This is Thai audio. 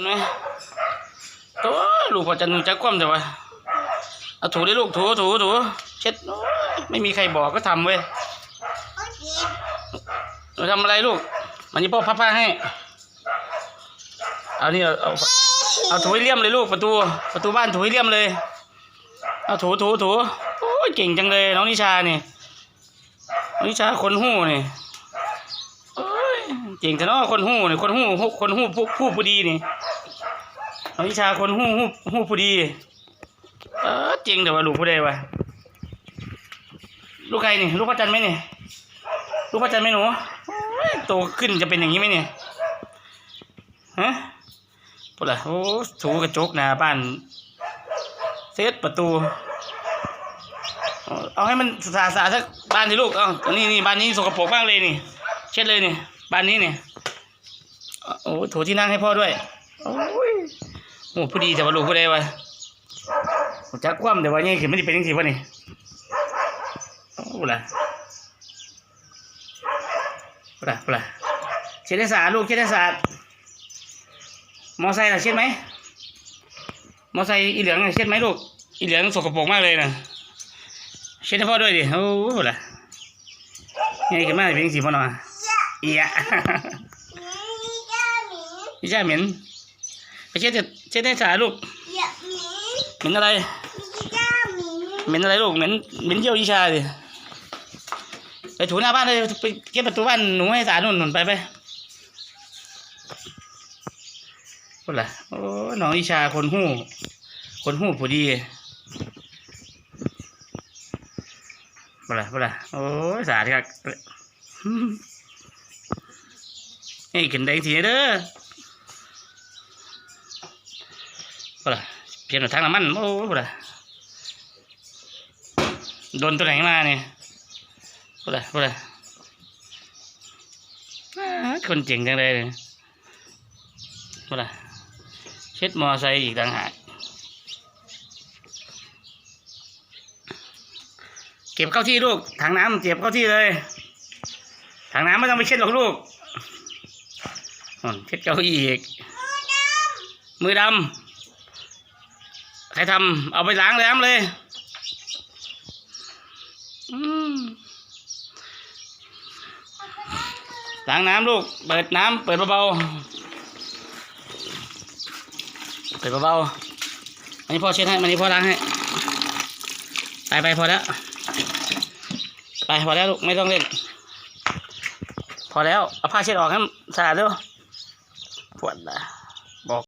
นไหมตัวลูกพอจะนูจักคว่ำแต่ว่าเอาถูได้ลูกถูถูถูเช็ดไม่มีใครบอกก็ทำเว้ยหนูทำอะไรลูกมันนี่พ่อพับผ้าให้ เอานี่เอาเอาเอาถูให้เลี่ยมเลยลูกประตู ประตูบ้านถูให้เลี่ยมเลย เอาถูถูถูโอ้ยเก่งจังเลยน้องนิชานี่น้องนิชาคนหู้นี่ย เก่งแต่น้อคนหู้นี่คนหู้คนหู้ผู้ผู้ผู้ดีนี่น้องนิชาคนหู้หู้หู้ผู้ดี เออจริงแต่ว่าลูกผู้ใดวะลูกใครนี่ลูกพระจันทร์ไหมนี่ลูกพระจันทร์ไหมหนูโตขึ้นจะเป็นอย่างนี้ไหมเนี่ยฮะปุ๊ล่ะโอ้ถูกระจกหน้าบ้านเซตประตู เอาให้มันสะอาดๆสักบ้านสิลูกเอาอันนี้นี่บ้านนี้สกปรกมากเลยนี่ เช็ดเลยนี่ บ้านนี้เนี่เอาโอ้ถูที่นั่งให้พ่อด้วยโอ้ยโอ้พอดีแต่ว่าลูกผู้ใดวะผมจักคว่ำแต่ว่านี่คือไม่ได้เป็นยังสิวะนี่โอ้ล่ะปล่ะปละเช็ดให้สะอาดลูกเช็ดให้สะอาดมอไซค์ล่ะเช็ดไหมมอไซค์อีเหลืองน่ะเช็ดไหมลูกอีเหลืองสกปรกมากเลยนะเช็ดให้พ่อด้วยดิโอ้โหล่ะไงกันมาเป็นสีพ่อหน่อย เอียพี่ชายเหม็นไปเช็ดเถอะเช็ดให้สะอาดลูกเหม็นอะไรเหม็นอะไรลูกเหม็นเหม็นเยี่ยวอีชาดิไปถูหน้าบ้านเลยไปเก็บประตูบ้านหนูให้สะอาดนู่นนู่นไปไปพูดล่ะโอ้น้องอีชาคนหู้ คนหู้ผู้ดีพูดล่ะพูดล่ะโอ้ยสะอาดครับ นี่ขึ้นได้ทีเด้อพูดล่ะเปลี่ยนทางน้ำมันโอ้พูดล่ะโดนตัวไหนมาเนี่ยพูดล่ะพูดล่ะอ้าคนเจ๋งจังเลยเนี่ยพูดล่ะเช็ดมอไซค์อีกต่างหากเก็บเข้าที่ลูกถังน้ำเก็บเข้าที่เลยถังน้ำไม่ต้องไปเช็ดหรอกลูก เช็ดเก้าอี้อีก มือดำใครทำเอาไปล้างน้ำเลยอืมล้างน้ำลูก เปิดน้ำเปิดเบาๆเปิดเบาๆอันนี้พ่อเช็ดให้อันนี้พ่อล้างให้ ไปไปพอแล้ว ไปพอแล้วลูกไม่ต้องเล่น พอแล้ว เอาผ้าเช็ดออกให้มันสะอาดด้วย ปวดละ